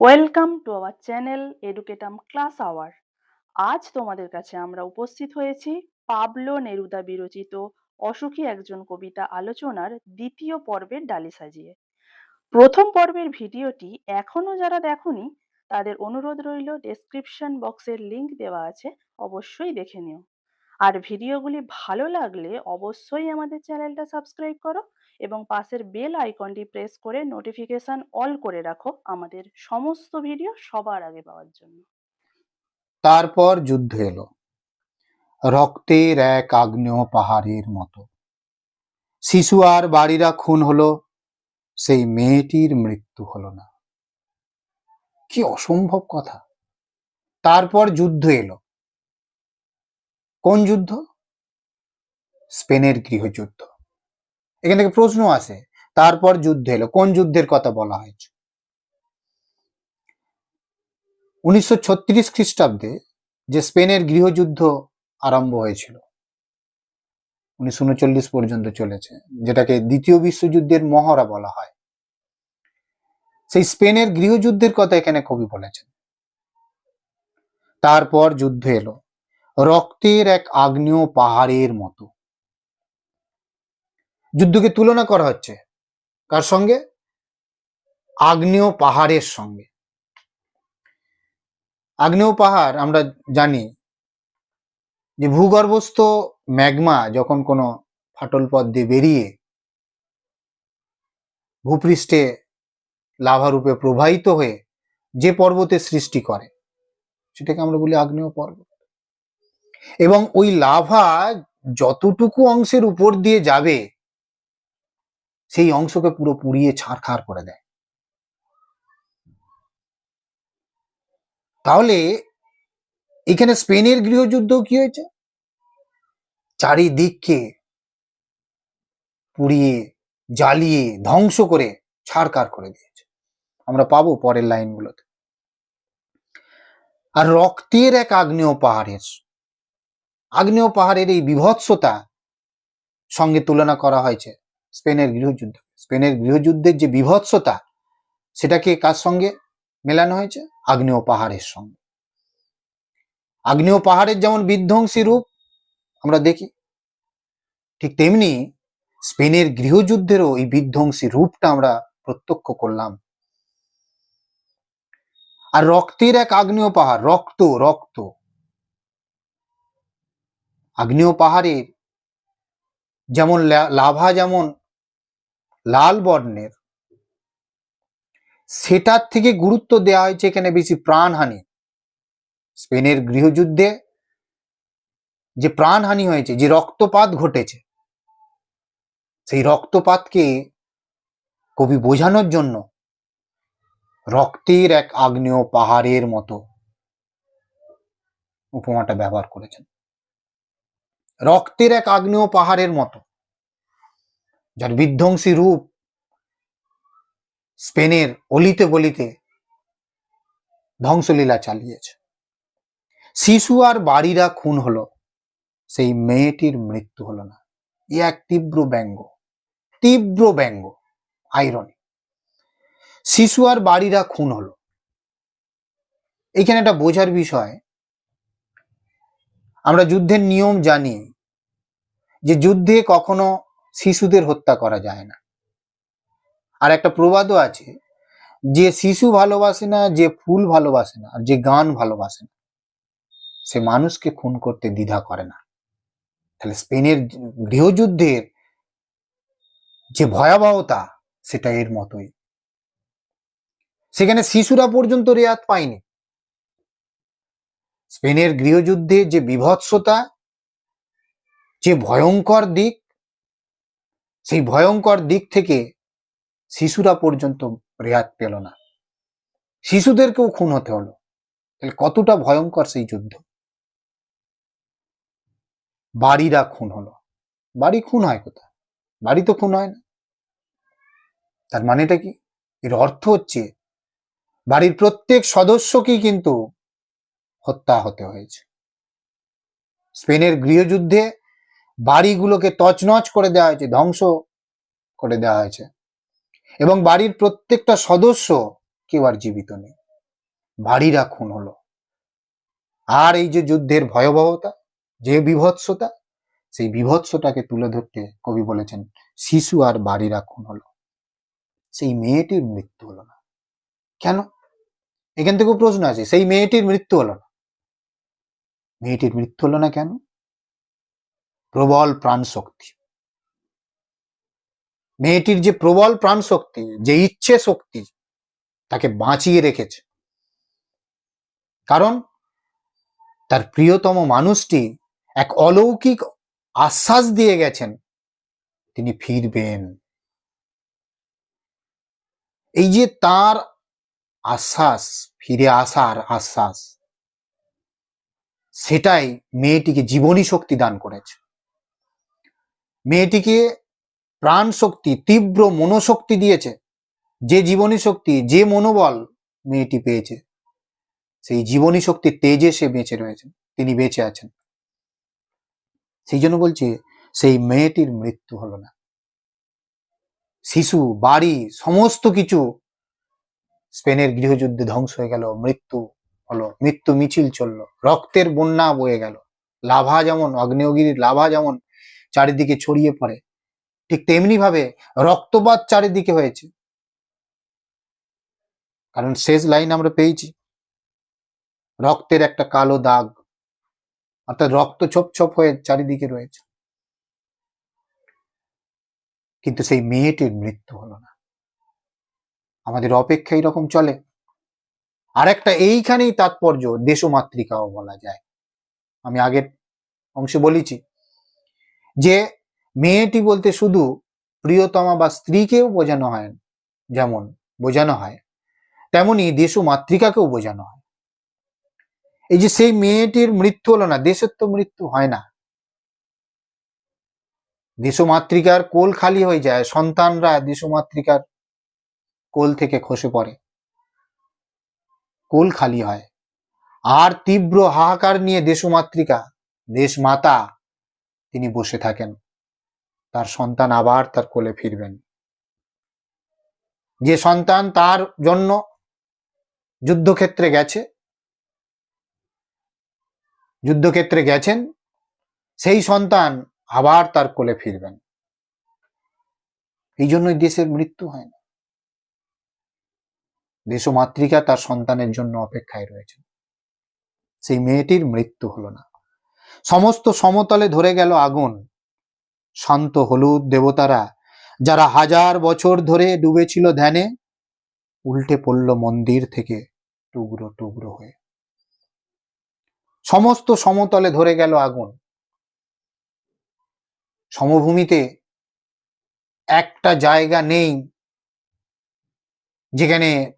Welcome to our channel Educatum class hour আজ তোমাদের কাছে আমরা উপস্থিত হয়েছি পাবলো নেরুদা বিরচিত অসুখী একজন কবিতা আলোচনার দ্বিতীয় পর্বের ডালি সাজিয়ে। প্রথম পর্বের ভিডিওটি এখনও যারা দেখনি, তাদের অনুরোধ রইল ডেসক্রিপশন বক্সের লিংক দেওয়া আছে, অবশ্যই দেখে নিও। আর ভিডিওগুলি ভালো লাগলে অবশ্যই আমাদের চ্যানেলটা সাবস্ক্রাইব করো এবং পাশের বেল আইকনটি প্রেস করে নোটিফিকেশন অল করে রাখো আমাদের সমস্ত ভিডিও সবার আগে পাওয়ার জন্য। তারপর যুদ্ধ এলো। রক্তের এক আগ্নেয় পাহাড়ের মতো। শিশু আর বাড়িরা খুন হলো, সেই মেয়েটির মৃত্যু হলো না। কি অসম্ভব কথা। তারপর যুদ্ধ এলো। কোন যুদ্ধ? স্পেনের গৃহযুদ্ধ। এখান থেকে প্রশ্ন আসে, তারপর যুদ্ধ এলো। কোন যুদ্ধের কথা বলা হয়েছে? উনিশশো ছত্রিশ খ্রিস্টাব্দে যে স্পেনের গৃহযুদ্ধ আরম্ভ হয়েছিল, উনিশশো উনচল্লিশ পর্যন্ত চলেছে, যেটাকে দ্বিতীয় বিশ্বযুদ্ধের মহড়া বলা হয়। সেই স্পেনের গৃহযুদ্ধের কথা এখানে কবি বলেছেন। তারপর যুদ্ধ এলো, রক্তের এক আগ্নেয় পাহাড়ের মতো। যুদ্ধকে তুলনা করা হচ্ছে। কার সঙ্গে? আগ্নেয় পাহাড়ের সঙ্গে। আগ্নেয় পাহাড় আমরা জানি যে ভূগর্ভস্থ ম্যাগমা যখন কোনো ফাটল পথ দিয়ে বেরিয়ে ভূপৃষ্ঠে লাভারূপে প্রবাহিত হয়ে যে পর্বতের সৃষ্টি করে, সেটাকে আমরা বলি আগ্নেয় পর্বত। এবং ওই লাভা যতটুকু অংশের উপর দিয়ে যাবে সেই অংশকে পুরো পুড়িয়ে ছাড়খাড় করে দেয়। তাহলে এখানে স্পেনের গৃহযুদ্ধ কি হয়েছে? চারিদিককে পুড়িয়ে, জ্বালিয়ে, ধ্বংস করে ছাড়কার করে দিয়েছে। আমরা পাবো পরের লাইনগুলোতে। আর রক্তের এক আগ্নেয় পাহাড়ের আগ্নেয় পাহাড়ের এই বিভৎসতা সঙ্গে তুলনা করা হয়েছে। স্পেনের গৃহযুদ্ধ। স্পেনের গৃহযুদ্ধের যে বিভৎসতা, সেটাকে কার সঙ্গে মেলানো হয়েছে? আগ্নেয় পাহাড়ের সঙ্গে। আগ্নেয় পাহাড়ের যেমন বিধ্বংসী রূপ আমরা দেখি, ঠিক তেমনি স্পেনের গৃহযুদ্ধেরও এই বিধ্বংসী রূপটা আমরা প্রত্যক্ষ করলাম। আর রক্তের এক আগ্নেয় পাহাড়, রক্ত রক্ত। আগ্নেয় পাহাড়ের যেমন লাভা যেমন লাল বর্ণের। সেটার থেকে গুরুত্ব দেওয়া হয়েছে এখানে বেশি প্রাণহানি। স্পেনের গৃহযুদ্ধে যে প্রাণহানি হয়েছে, যে রক্তপাত ঘটেছে, সেই রক্তপাতকে কবি বোঝানোর জন্য রক্তের এক আগ্নেয় পাহাড়ের মতো উপমাটা ব্যবহার করেছেন। রক্তের এক আগ্নেয় পাহাড়ের মতো। যার বিধ্বংসী রূপ স্পেনের অলিতে বলিতে ধ্বংসলীলা চালিয়েছে। শিশু আর বাড়িরা খুন হলো, সেই মেয়েটির মৃত্যু হলো না। ই এক তীব্র ব্যঙ্গ তীব্র ব্যঙ্গ আইরনি শিশু আর বাড়িরা খুন হলো। এখানে একটা বোঝার বিষয়, আমরা যুদ্ধের নিয়ম জানি যে যুদ্ধে কখনো শিশুদের হত্যা করা যায় না। আর একটা প্রবাদও আছে, যে শিশু ভালোবাসে না, যে ফুল ভালোবাসে না, আর যে গান ভালোবাসে না, সে মানুষকে খুন করতে দ্বিধা করে না। তাহলে স্পেনের গৃহযুদ্ধের যে ভয়াবহতা, সেটা এর মতোই। সেখানে শিশুরা পর্যন্ত রেয়াত পায়নি। স্পেনের গৃহযুদ্ধে যে বিভৎসতা, যে ভয়ঙ্কর দিক সেই ভয়ঙ্কর দিক থেকে শিশুরা পর্যন্ত রেহাত পেল না। শিশুদেরকেও খুন হতে হলো। তাহলে কতটা ভয়ঙ্কর সেই যুদ্ধ? বাড়িরা খুন হলো। বাড়ি খুন হয় কোথায়? বাড়ি তো খুন হয় না। তার মানেটা কি? এর অর্থ হচ্ছে বাড়ির প্রত্যেক সদস্যকেই কিন্তু হত্যা হতে হয়েছে। স্পেনের গৃহযুদ্ধে বাড়িগুলোকে তছনছ করে দেওয়া হয়েছে, ধ্বংস করে দেওয়া হয়েছে। এবং বাড়ির প্রত্যেকটা সদস্য কেউ আর জীবিত নেই। বাড়িরা খুন হলো। আর এই যে যুদ্ধের ভয়াবহতা, যে বিভৎসতা, সেই বিভৎসটাকে তুলে ধরতে কবি বলেছেন, শিশু আর বাড়িরা খুন হলো। সেই মেয়েটির মৃত্যু হলো না। কেন? এখান থেকেও প্রশ্ন আছে সেই মেয়েটির মৃত্যু হলো না। মেয়েটির মৃত্যু হলো না কেন? প্রবল প্রাণ শক্তি মেয়েটির যে প্রবল প্রাণ শক্তি যে ইচ্ছে শক্তি, তাকে বাঁচিয়ে রেখেছে। কারণ তার প্রিয়তম মানুষটি এক অলৌকিক আশ্বাস দিয়ে গেছেন, তিনি ফিরবেন। এই যে তার আশ্বাস, ফিরে আসার আশ্বাস, সেটাই মেয়েটিকে জীবনী শক্তি দান করেছে। মেয়েটিকে প্রাণ শক্তি তীব্র মনোশক্তি দিয়েছে। যে জীবনী শক্তি, যে মনোবল মেয়েটি পেয়েছে, সেই জীবনী শক্তির তেজে সে বেঁচে রয়েছেন তিনি বেঁচে আছেন। সেই জন্য বলছি, সেই মেয়েটির মৃত্যু হলো না। শিশু, বাড়ি, সমস্ত কিছু স্পেনের গৃহযুদ্ধে ধ্বংস হয়ে গেল, মৃত্যু হলো, মৃত্যু মিছিল চলল, রক্তের বন্যা বয়ে গেল, লাভা যেমন আগ্নেয়গিরির লাভা যেমন চারিদিকে ছড়িয়ে পড়ে। ঠিক তেমনি ভাবে রক্তপাত চারিদিকে হয়েছে। কারণ শেষ লাইন আমরা পেয়েছি। রক্তের একটা কালো দাগ, অর্থাৎ রক্ত ছোপ ছোপ হয়ে চারিদিকে রয়েছে। কিন্তু সেই মেয়েটির মৃত্যু হলো না। আমাদের অপেক্ষা এরকম চলে। আর একটা এইখানেই তাৎপর্য দেশমাতৃকাও বলা যায়। আমি আগের অংশে বলেছি যে মেয়েটি বলতে শুধু প্রিয়তমা বা স্ত্রীকেও বোঝানো হয়, যেমন বোঝানো হয়, তেমনি দেশ মাতৃকাকেও বোঝানো হয়। এই যে সেই মেয়েটির মৃত্যু হলো না দেশের তো মৃত্যু হয় না। দেশমাতৃকার কোল খালি হয়ে যায়, সন্তানরা দেশমাতৃকার কোল থেকে খসে পড়ে। কোল খালি হয়। আর তীব্র হাহাকার নিয়ে দেশমাতৃকা দেশ মাতা তিনি বসে থাকেন। তার সন্তান আবার তার কোলে ফিরবেন। যে সন্তান তার জন্য যুদ্ধক্ষেত্রে গেছে, যুদ্ধক্ষেত্রে গেছেন, সেই সন্তান আবার তার কোলে ফিরবেন। এই জন্যই দেশের মৃত্যু হয় না। দেশমাতৃকা তার সন্তানের জন্য অপেক্ষায় রয়েছেন। সেই মেয়েটির মৃত্যু হলো না। সমস্ত সমতলে ধরে গেল আগুন। শান্ত হলুদ দেবতারা, যারা হাজার বছর ধরে ডুবেছিল ধ্যানে, উল্টে পড়ল মন্দির থেকে টুকরো টুকরো হয়ে। সমস্ত সমতলে ধরে গেল আগুন। সমভূমিতে একটা জায়গা নেই, যেখানে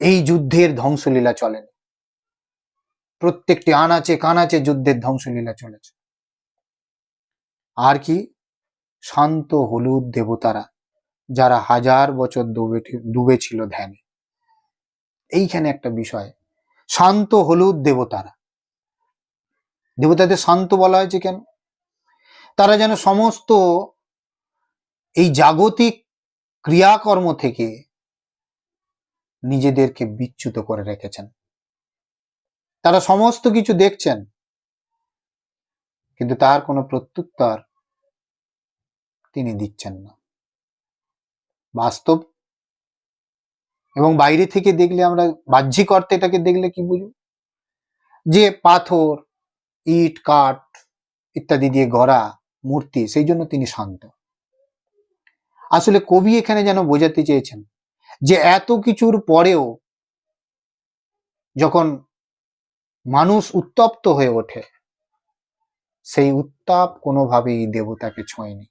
এই যুদ্ধের ধ্বংসলীলা চলেন প্রত্যেকটি আনাচে কানাচে যুদ্ধের ধ্বংসলীলা চলেছে। আর কি? শান্ত হলুদ দেবতারা, যারা হাজার বছর ডুবে ডুবে ধ্যানে। এইখানে একটা বিষয়, শান্ত হলুদ দেবতারা। দেবতাদের শান্ত বলা হয়েছে কেন? তারা যেন সমস্ত এই জাগতিক ক্রিয়াকর্ম থেকে নিজেদেরকে বিচ্যুত করে রেখেছেন। তারা সমস্ত কিছু দেখছেন। কিন্তু তার কোনো প্রত্যুত্তর তিনি দিচ্ছেন না। বাস্তব এবং বাইরে থেকে দেখলে আমরা বাহ্যিক অর্থে এটাকে দেখলে কি বুঝব? যে পাথর, ইট, কাঠ ইত্যাদি দিয়ে গড়া মূর্তি, সেই জন্য তিনি শান্ত। আসলে কবি এখানে যেন বোঝাতে চেয়েছেন যে এত কিছুর পরেও যখন মানুষ উত্তপ্ত হয়ে ওঠে। সেই উত্তাপ কোনোভাবেই দেবতাকে ছোঁয়নি।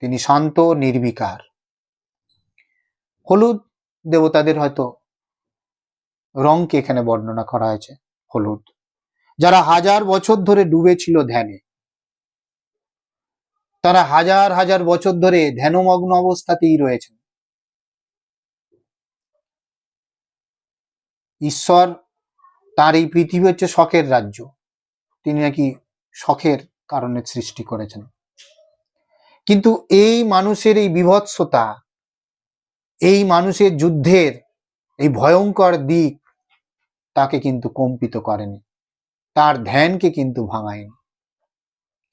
তিনি শান্ত, নির্বিকার। হলুদ দেবতাদের হয়তো রংকে এখানে বর্ণনা করা হয়েছে, হলুদ। যারা হাজার বছর ধরে ডুবে ছিল ধ্যানে। তারা হাজার হাজার বছর ধরে ধ্যানমগ্ন অবস্থাতেই রয়েছেন। ঈশ্বর তার এই পৃথিবী হচ্ছে শখের রাজ্য। তিনি নাকি শখের কারণে সৃষ্টি করেছেন। কিন্তু এই মানুষের এই বিভৎসতা, এই মানুষের যুদ্ধের এই ভয়ঙ্কর দিক তাকে কিন্তু কম্পিত করেনি। তার ধ্যানকে কিন্তু ভাঙায়নি।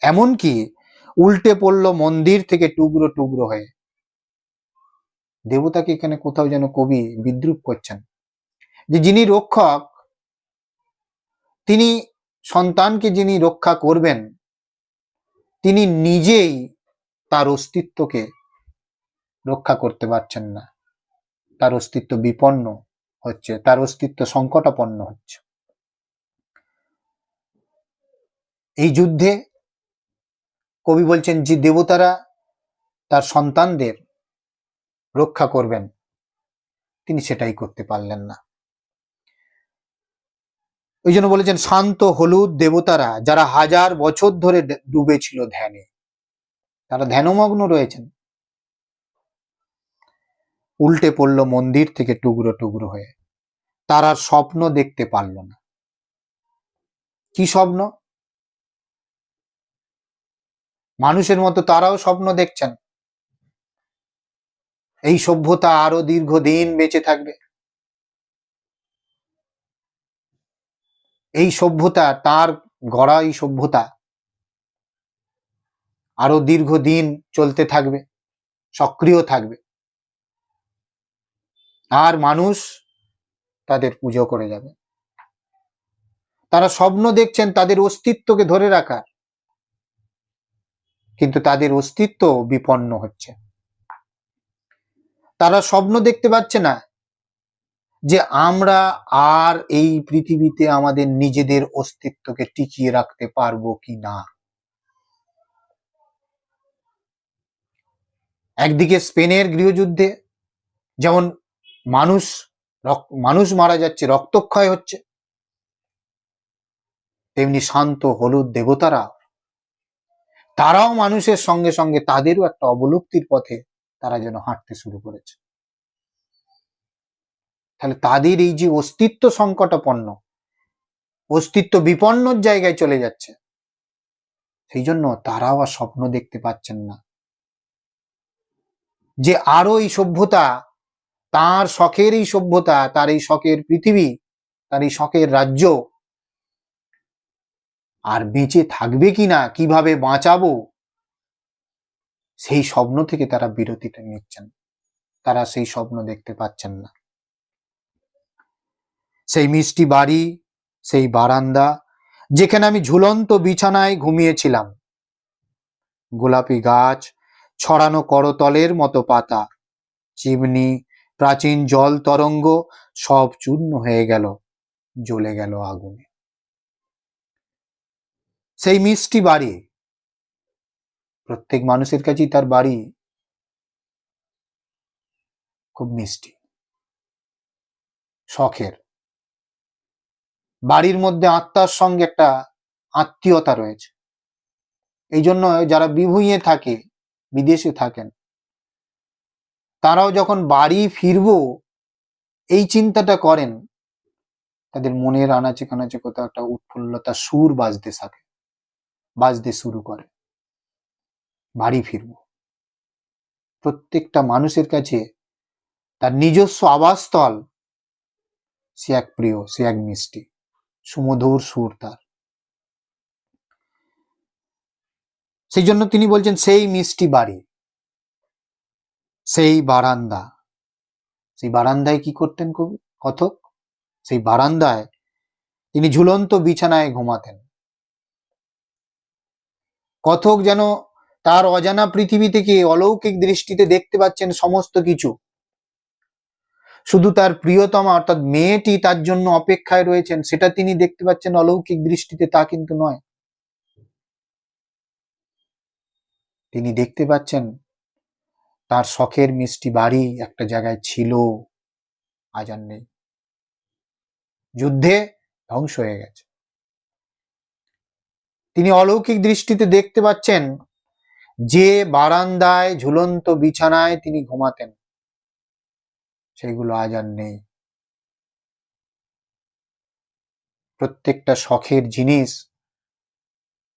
এমনকি উল্টে পড়ল মন্দির থেকে টুকরো টুকরো হয়ে। দেবতাকে এখানে কোথাও যেন কবি বিদ্রুপ করছেন যে, যিনি রক্ষক তিনি সন্তানকে যিনি রক্ষা করবেন, তিনি নিজেই তার অস্তিত্বকে রক্ষা করতে পারছেন না। তার অস্তিত্ব বিপন্ন হচ্ছে, তার অস্তিত্ব সংকটাপন্ন হচ্ছে। এই যুদ্ধে কবি বলছেন, যে দেবতারা তার সন্তানদের রক্ষা করবেন, তিনি সেটাই করতে পারলেন না। ওই জন্য বলেছেন, শান্ত হলুদ দেবতারা যারা হাজার বছর ধরে ডে- ডুবেছিল ধ্যানে। তারা ধ্যানমগ্ন রয়েছেন। উল্টে পড়ল মন্দির থেকে টুকরো টুকরো হয়ে। তারা স্বপ্ন দেখতে পারল না। কি স্বপ্ন? মানুষের মতো তারাও স্বপ্ন দেখছেন। এই সভ্যতা আরও দীর্ঘদিন বেঁচে থাকবে। এই সভ্যতা, তার গড়া এই সভ্যতা আরও দীর্ঘদিন চলতে থাকবে, সক্রিয় থাকবে। আর মানুষ তাদের পুজো করে যাবে। তারা স্বপ্ন দেখছেন তাদের অস্তিত্বকে ধরে রাখার। কিন্তু তাদের অস্তিত্ব বিপন্ন হচ্ছে। তারা স্বপ্ন দেখতে পাচ্ছে না যে আমরা আর এই পৃথিবীতে আমাদের নিজেদের অস্তিত্বকে টিকিয়ে রাখতে পারব কি না? একদিকে স্পেনের গৃহযুদ্ধে যেমন মানুষ মানুষ মারা যাচ্ছে, রক্তক্ষয় হচ্ছে, তেমনি শান্ত, হলুদ দেবতারা, তারাও মানুষের সঙ্গে সঙ্গে তাদেরও একটা অবলুপ্তির পথে তারা যেন হাঁটতে শুরু করেছে। তাহলে তাদের এই যে অস্তিত্ব সংকটাপন্ন, অস্তিত্ব বিপন্নর জায়গায় চলে যাচ্ছে, সেই জন্য তারাও আর স্বপ্ন দেখতে পাচ্ছেন না। যে আরও এই সভ্যতা, তার শখের এই সভ্যতা, তার এই শখের পৃথিবী, তার এই শখের রাজ্য, আর বেঁচে থাকবে কিনা কীভাবে বাঁচাবো, সেই স্বপ্ন থেকে তারা বিরতিটা নিচ্ছেন। তারা সেই স্বপ্ন দেখতে পাচ্ছেন না। সেই মিষ্টি বাড়ি, সেই বারান্দা, যেখানে আমি ঝুলন্ত বিছানায় ঘুমিয়েছিলাম। গোলাপি গাছ, ছড়ানো করতলের মতো পাতা, চিমনি, প্রাচীন জল তরঙ্গ সব চূর্ণ হয়ে গেল, জ্বলে গেল আগুনে। সেই মিষ্টি বাড়ি, প্রত্যেক মানুষের কাছেই তার বাড়ি। খুব মিষ্টি, শখের। বাড়ির মধ্যে আত্মার সঙ্গে একটা আত্মীয়তা রয়েছে। এই জন্য যারা বিভুঁইয়ে থাকে, বিদেশে থাকেন, তারাও যখন বাড়ি ফিরবো, এই চিন্তাটা করেন, তাদের মনের আনাচে কানাচে কোথাও একটা উৎফুল্লতা সুর বাজতে থাকে, বাজতে শুরু করে, বাড়ি ফিরবো। প্রত্যেকটা মানুষের কাছে তার নিজস্ব আবাসস্থল, সে এক প্রিয়, সে এক মিষ্টি। সুমধুর সুর তার। সেই জন্য তিনি বলছেন, সেই মিষ্টি বাড়ি, সেই বারান্দা। সেই বারান্দায় কি করতেন কবি? কথক? সেই বারান্দায় তিনি ঝুলন্ত বিছানায় ঘুমাতেন। কথক যেন তার অজানা পৃথিবী থেকে অলৌকিক দৃষ্টিতে দেখতে পাচ্ছেন সমস্ত কিছু। শুধু তার প্রিয়তমা অর্থাৎ মেয়েটি তার জন্য অপেক্ষায় রয়েছেন, সেটা তিনি দেখতে পাচ্ছেন অলৌকিক দৃষ্টিতে, তা কিন্তু নয়। তিনি দেখতে পাচ্ছেন তার শখের মিষ্টি বাড়ি একটা জায়গায় ছিল, আজ আর নেই। যুদ্ধে ধ্বংস হয়ে গেছে। তিনি অলৌকিক দৃষ্টিতে দেখতে পাচ্ছেন যে বারান্দায় ঝুলন্ত বিছানায় তিনি ঘুমাতেন। সেগুলো আজ আর নেই। প্রত্যেকটা শখের জিনিস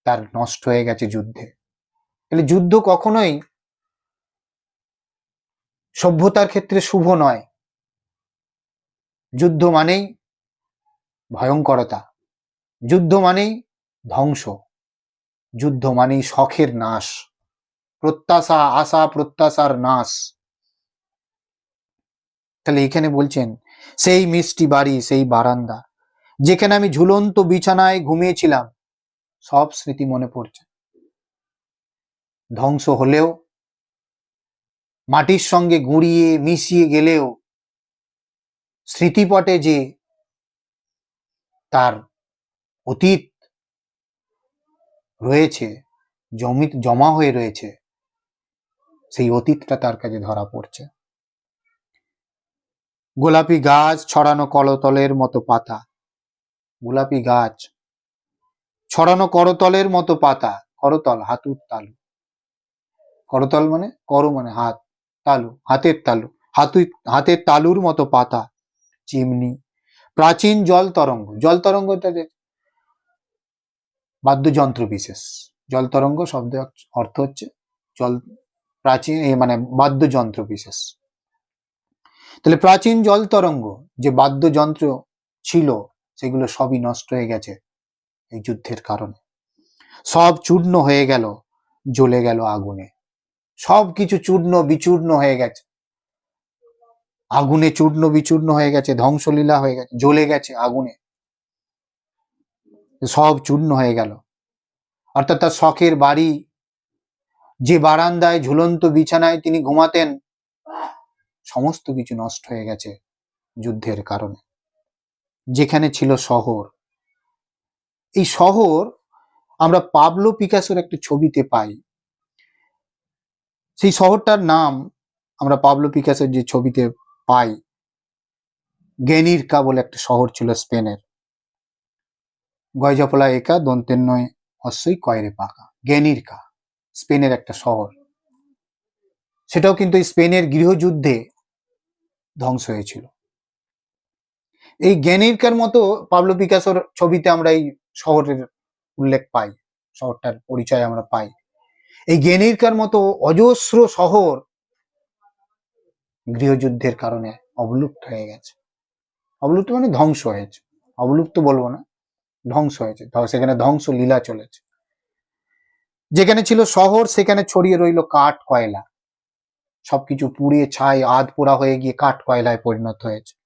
তার নষ্ট হয়ে গেছে যুদ্ধে। তাহলে যুদ্ধ কখনোই সভ্যতার ক্ষেত্রে শুভ নয়। যুদ্ধ মানেই ভয়ঙ্করতা। যুদ্ধ মানেই ধ্বংস। যুদ্ধ মানেই শখের নাশ। প্রত্যাশা, আশা, প্রত্যাশার নাশ। তাহলে এখানে বলছেন, সেই মিষ্টি বাড়ি, সেই বারান্দা, যেখানে আমি ঝুলন্ত বিছানায় ঘুমিয়েছিলাম, সব স্মৃতি মনে পড়ছে। ধ্বংস হলেও, মাটির সঙ্গে গুঁড়িয়ে মিশিয়ে গেলেও, স্মৃতিপটে যে তার অতীত রয়েছে জমিত জমা হয়ে রয়েছে, সেই অতীতটা তার কাছে ধরা পড়ছে। গোলাপি গাছ ছড়ানো কলতলের মতো পাতা। গোলাপি গাছ ছড়ানো করতলের মতো পাতা। করতল হাতুর তালু। করতল মানে কর মানে হাত, তালু, হাতের তালু হাতু হাতের তালুর মতো পাতা, চিমনি। প্রাচীন জল তরঙ্গ, জল তরঙ্গটা বাদ্যযন্ত্র বিশেষ। জল তরঙ্গ শব্দের অর্থ হচ্ছে জল প্রাচীন মানে বাদ্যযন্ত্র বিশেষ। তাহলে প্রাচীন জল তরঙ্গ যে বাদ্যযন্ত্র ছিল, সেগুলো সবই নষ্ট হয়ে গেছে এই যুদ্ধের কারণে। সব চূর্ণ হয়ে গেল, জ্বলে গেল আগুনে। সব কিছু চূর্ণ বিচূর্ণ হয়ে গেছে। আগুনে চূর্ণ বিচূর্ণ হয়ে গেছে, ধ্বংসলীলা হয়ে গেছে, জ্বলে গেছে আগুনে। সব চূর্ণ হয়ে গেল। অর্থাৎ তার শখের বাড়ি, যে বারান্দায় ঝুলন্ত বিছানায় তিনি ঘুমাতেন সমস্ত কিছু নষ্ট হয়ে গেছে যুদ্ধের কারণে। যেখানে ছিল শহর। এই শহর আমরা পাবলো পিকাসোর একটা ছবিতে পাই। সেই শহরটার নাম আমরা পাবলো পিকাসোর যে ছবিতে পাই। গেনিরকা বলে একটা শহর ছিল স্পেনের। গয়জাপলা একা দন্তের নয় হস্যই কয়রে পাকা। গেনিরকা স্পেনের একটা শহর। সেটাও কিন্তু স্পেনের গৃহযুদ্ধে ধ্বংস হয়েছিল। এই জ্ঞানীরকার মতো পাবলো পিকাসোর ছবিতে আমরা এই শহরের উল্লেখ পাই, শহরটার পরিচয় আমরা পাই। এই জ্ঞানীরকার মতো অজস্র শহর গৃহযুদ্ধের কারণে অবলুপ্ত হয়ে গেছে। অবলুপ্ত মানে ধ্বংস হয়েছে। অবলুপ্ত বলব না, ধ্বংস হয়েছে। সেখানে ধ্বংস লীলা চলেছে। যেখানে ছিল শহর, সেখানে ছড়িয়ে রইল কাঠ, কয়লা। সবকিছু পুড়ে ছাই, আধ পোড়া হয়ে গিয়ে কাঠ কয়লায় পরিণত হয়েছে।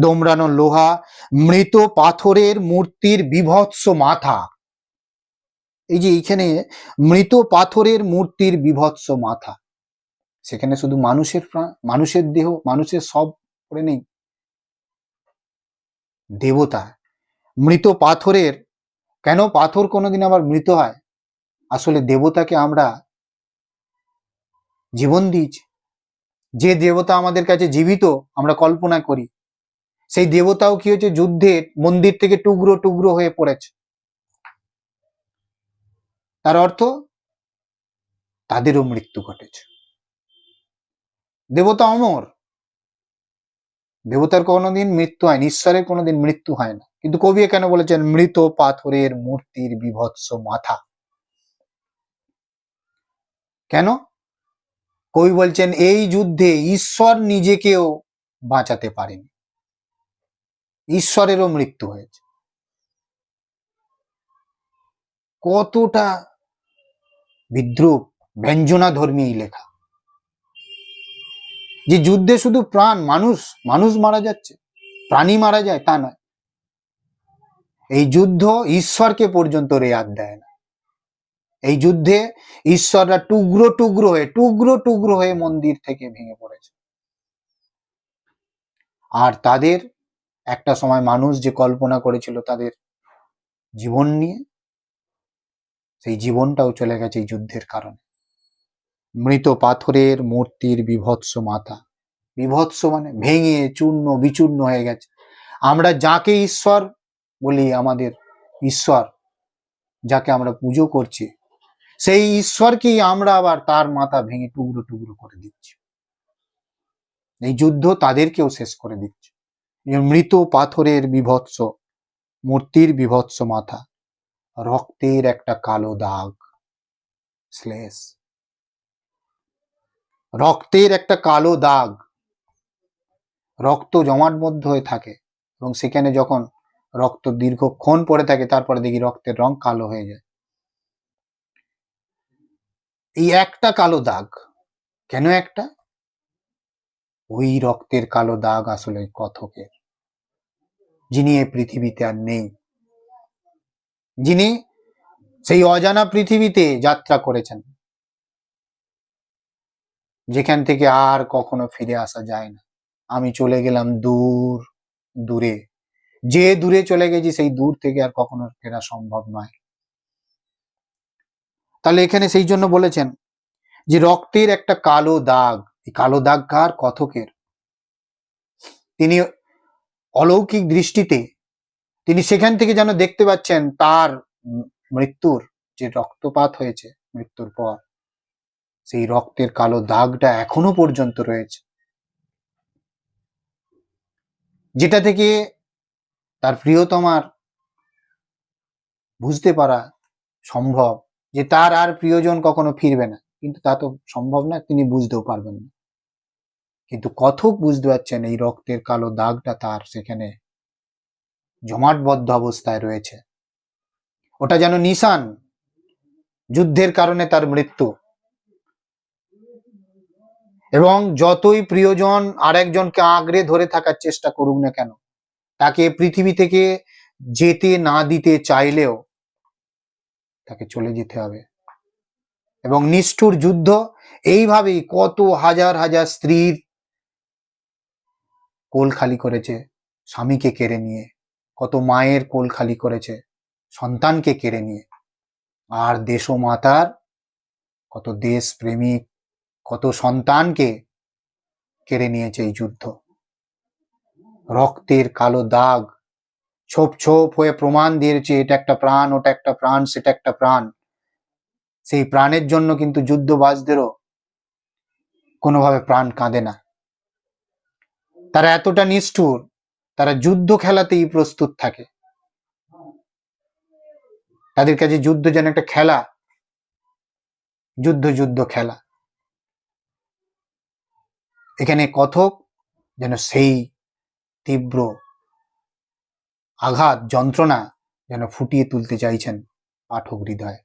দোমরানো লোহা, মৃত পাথরের মূর্তির বিভৎস মাথা। এই যে এইখানে মৃত পাথরের মূর্তির বিভৎস মাথা। সেখানে শুধু মানুষের মানুষের দেহ, মানুষের সব পড়ে নেই। দেবতা, মৃত পাথরের, কেন পাথর কোনোদিন আবার মৃত হয়? আসলে দেবতাকে আমরা জীবন দিয়েছি। যে দেবতা আমাদের কাছে জীবিত, আমরা কল্পনা করি। সেই দেবতাও কি হচ্ছে যুদ্ধের মন্দির থেকে টুকরো টুকরো হয়ে পড়েছে। তার অর্থ, তাদেরও মৃত্যু ঘটেছে। দেবতা অমর। দেবতার কোনোদিন মৃত্যু হয়নি, ঈশ্বরের কোনোদিন মৃত্যু হয় না। কিন্তু কবি কেন বলেছেন, মৃত পাথরের মূর্তির বিভৎস মাথা। কেন? কবি বলছেন, এই যুদ্ধে ঈশ্বর নিজেকেও বাঁচাতে পারেনি। ঈশ্বরেরও মৃত্যু হয়েছে। কতটা বিদ্রুপ ব্যঞ্জনা ধর্মী এই লেখা। যে যুদ্ধে শুধু প্রাণ, মানুষ মানুষ মারা যাচ্ছে, প্রাণী মারা যায় তা নয়। এই যুদ্ধ ঈশ্বরকে পর্যন্ত রেয়াত দেয় না। এই যুদ্ধে ঈশ্বররা টুকরো টুকরো হয়ে, টুকরো টুকরো হয়ে মন্দির থেকে ভেঙে পড়েছে। আর তাদের একটা সময় মানুষ যে কল্পনা করেছিল তাদের জীবন নিয়ে, সেই জীবনটাও চলে গেছে এই যুদ্ধের কারণে। মৃত পাথরের মূর্তির বিভৎস মাথা, বিভৎস মানে ভেঙে চূর্ণ বিচূর্ণ হয়ে গেছে। আমরা যাকে ঈশ্বর বলি, আমাদের ঈশ্বর, যাকে আমরা পুজো করছি সেই ঈশ্বরকেই আমরা আবার তার মাথা ভেঙে টুকরো টুকরো করে দিচ্ছি। এই যুদ্ধ তাদেরকেও শেষ করে দিচ্ছে। মৃত পাথরের বিভৎস, মূর্তির বিভৎস মাথা, রক্তের একটা কালো দাগ, শ্লেষ। রক্তের একটা কালো দাগ, রক্ত জমাটবদ্ধ হয়ে থাকে এবং সেখানে যখন রক্ত দীর্ঘক্ষণ পড়ে থাকে, তারপরে দেখি রক্তের রং কালো হয়ে যায়। এই একটা কালো দাগ। কেন একটা? ওই রক্তের কালো দাগ আসলে কথকের, যিনি এই পৃথিবীতে আর নেই। যিনি সেই অজানা পৃথিবীতে যাত্রা করেছেন। যেখান থেকে আর কখনো ফিরে আসা যায় না। আমি চলে গেলাম দূর, দূরে। যে দূরে চলে গেছি, সেই দূর থেকে আর কখনো ফেরা সম্ভব নয়। তাহলে এখানে সেই জন্য বলেছেন যে রক্তের একটা কালো দাগ। এই কালো দাগ কার? কথকের। তিনি অলৌকিক দৃষ্টিতে, তিনি সেখান থেকে যেন দেখতে পাচ্ছেন তার মৃত্যুর, যে রক্তপাত হয়েছে মৃত্যুর পর, সেই রক্তের কালো দাগটা এখনও পর্যন্ত রয়েছে। যেটা থেকে তার প্রিয়তমার বুঝতে পারা সম্ভব যে তার আর প্রিয়জন কখনো ফিরবে না। কিন্তু তা তো সম্ভব না, তিনি বুঝতেও পারবেন না। কিন্তু কথক বুঝতে পারছেন এই রক্তের কালো দাগটা তার সেখানে জমাটবদ্ধ অবস্থায় রয়েছে। ওটা যেন নিশান, যুদ্ধের কারণে তার মৃত্যু। এবং যতই প্রিয়জন আরেকজনকে আঁকড়ে ধরে থাকার চেষ্টা করুক না কেন, তাকে পৃথিবী থেকে যেতে না দিতে চাইলেও তাকে চলে যেতে হবে। এবং নিষ্ঠুর যুদ্ধ, এইভাবেই কত হাজার হাজার স্ত্রীর কোল খালি করেছে স্বামীকে কেড়ে নিয়ে, কত মায়ের কোল খালি করেছে সন্তানকে কেড়ে নিয়ে। আর দেশ মাতার কত দেশ প্রেমিক কত সন্তানকে কেড়ে নিয়েছে এই যুদ্ধ। রক্তের কালো দাগ ছোপ ছোপ হয়ে প্রমাণ দিয়েছে, এটা একটা প্রাণ, ওটা একটা প্রাণ, সেটা একটা প্রাণ। সেই প্রাণের জন্য কিন্তু যুদ্ধবাজদেরও কোনোভাবে প্রাণ কাঁদে না। তারা এতটা নিষ্ঠুর, তারা যুদ্ধ খেলাতেই প্রস্তুত থাকে। তাদের কাছে যুদ্ধ যেন একটা খেলা, যুদ্ধ যুদ্ধ খেলা। এখানে কথক যেন সেই তীব্র আঘাত, যন্ত্রণা যেন ফুটিয়ে তুলতে চাইছেন পাঠক হৃদয়ে।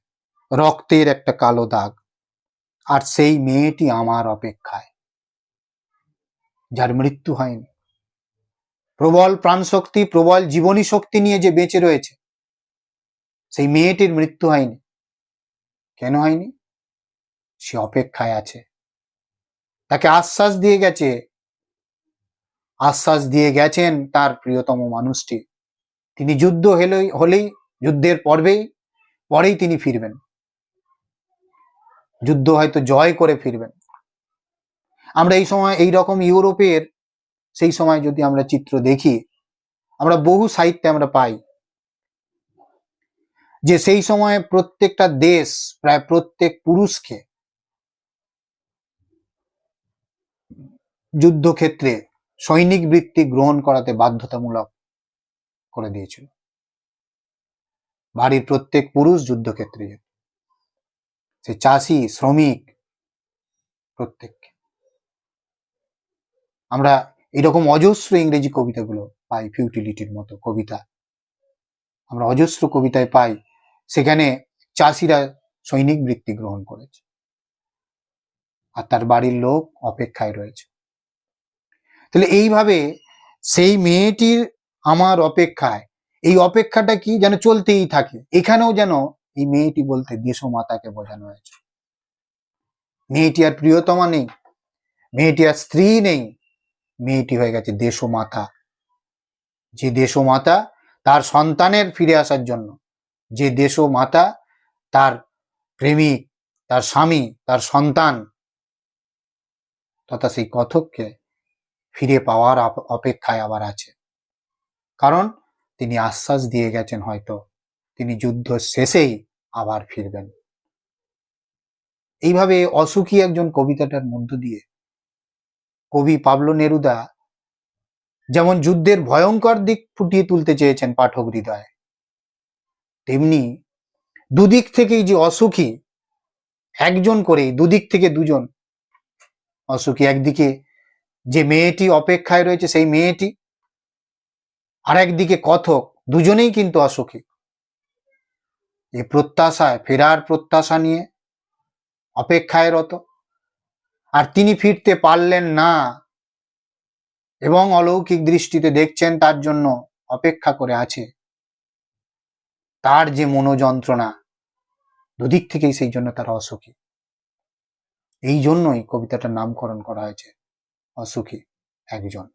রক্তের একটা কালো দাগ। আর সেই মেয়েটি আমার অপেক্ষায়। যার মৃত্যু হয়নি। প্রবল প্রাণশক্তি, প্রবল জীবনী শক্তি নিয়ে যে বেঁচে রয়েছে, সেই মেয়েটির মৃত্যু হয়নি। কেন হয়নি? সে অপেক্ষায় আছে। তাকে আশ্বাস দিয়ে গেছে। আশ্বাস দিয়ে গেছেন তার প্রিয়তম মানুষটি। তিনি যুদ্ধ হলেই হলেই যুদ্ধের পর্বেই, পরেই তিনি ফিরবেন। যুদ্ধ হয়তো জয় করে ফিরবেন। আমরা এই সময়, এই রকম ইউরোপের, সেই সময় যদি আমরা চিত্র দেখি, আমরা বহু সাহিত্যে আমরা পাই। যে সেই সময়ে প্রত্যেকটা দেশ, প্রায় প্রত্যেক পুরুষকে যুদ্ধক্ষেত্রে সৈনিক বৃত্তি গ্রহণ করাতে বাধ্যতামূলক। করে দিয়েছিল। বাড়ির প্রত্যেক পুরুষ যুদ্ধক্ষেত্রে যেত। সে চাষি, শ্রমিক প্রত্যেককে। আমরা এরকম অজস্র ইংরেজি কবিতাগুলো পাই ফিউটিলিটির মতো কবিতা। আমরা অজস্র কবিতায় পাই, সেখানে চাষিরা সৈনিক বৃত্তি গ্রহণ করেছে। আর তার বাড়ির লোক অপেক্ষায় রয়েছে। তাহলে এইভাবে সেই মেয়েটির আমার অপেক্ষায়। এই অপেক্ষাটা কি যেন চলতেই থাকে। এখানেও যেন এই মেয়েটি বলতে দেশমাতাকে বোঝানো হয়েছে। মেয়েটি আর প্রিয়তমা নেই। মেয়েটি আর স্ত্রী নেই। মেয়েটি হয়ে গেছে দেশমাতা যে দেশমাতা তার সন্তানের ফিরে আসার জন্য। যে দেশমাতা তার প্রেমিক, তার স্বামী, তার সন্তান তথা সেই কথককে ফিরে পাওয়ার অপেক্ষায় আবার আছে। কারণ তিনি আশ্বাস দিয়ে গেছেন হয়তো। তিনি যুদ্ধ শেষেই আবার ফিরবেন। এইভাবে অসুখী একজন কবিতাটার মধ্য দিয়ে কবি পাবলো নেরুদা যেমন যুদ্ধের ভয়ঙ্কর দিক ফুটিয়ে তুলতে চেয়েছেন পাঠক হৃদয়ে, তেমনি দুদিক থেকেই যে অসুখী একজন করেই, দুদিক থেকে দুজন অসুখী, একদিকে যে মেয়েটি অপেক্ষায় রয়েছে সেই মেয়েটি আর একদিকে কথক, দুজনেই কিন্তু অসুখী। এই প্রত্যাশায়, ফেরার প্রত্যাশা নিয়ে অপেক্ষায় রত। আর তিনি ফিরতে পারলেন না এবং অলৌকিক দৃষ্টিতে দেখছেন তার জন্য অপেক্ষা করে আছে। তার যে মনোযন্ত্রণা, দুদিক থেকেই সেই জন্য তারা অসুখী। এই জন্যই কবিতাটার নামকরণ করা হয়েছে, অসুখী একজন।